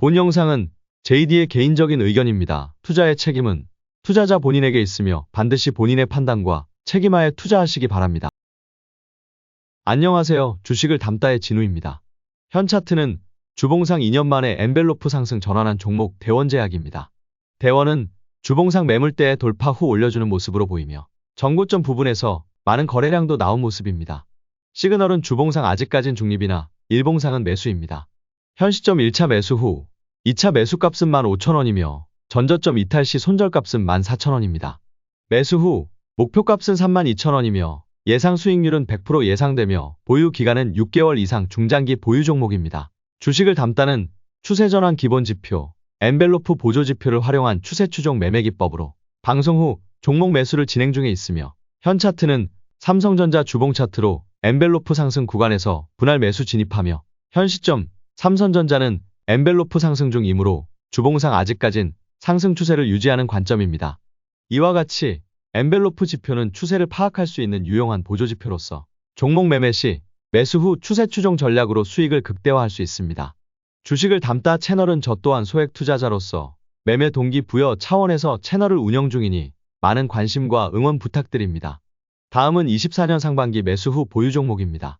본 영상은 JD의 개인적인 의견입니다. 투자의 책임은 투자자 본인에게 있으며 반드시 본인의 판단과 책임하에 투자하시기 바랍니다. 안녕하세요. 주식을 담다의 진우입니다. 현 차트는 주봉상 2년 만에 엔벨로프 상승 전환한 종목 대원제약입니다. 대원은 주봉상 매물대에 돌파 후 올려주는 모습으로 보이며 전고점 부분에서 많은 거래량도 나온 모습입니다. 시그널은 주봉상 아직까진 중립이나 일봉상은 매수입니다. 현 시점 1차 매수 후 2차 매수값은 15,000원이며 전저점 이탈 시 손절값은 14,000원입니다. 매수 후 목표값은 32,000원이며 예상 수익률은 100% 예상되며 보유 기간은 6개월 이상 중장기 보유 종목입니다. 주식을 담다는 추세전환 기본지표, 엔벨로프 보조지표를 활용한 추세추종 매매 기법으로 방송 후 종목 매수를 진행 중에 있으며 현 차트는 삼성전자 주봉 차트로 엔벨로프 상승 구간에서 분할 매수 진입하며 현 시점 삼성전자는 엔벨로프 상승 중이므로 주봉상 아직까진 상승 추세를 유지하는 관점입니다. 이와 같이 엔벨로프 지표는 추세를 파악할 수 있는 유용한 보조지표로서 종목 매매 시 매수 후 추세 추종 전략으로 수익을 극대화할 수 있습니다. 주식을 담다 채널은 저 또한 소액 투자자로서 매매 동기 부여 차원에서 채널을 운영 중이니 많은 관심과 응원 부탁드립니다. 다음은 24년 상반기 매수 후 보유 종목입니다.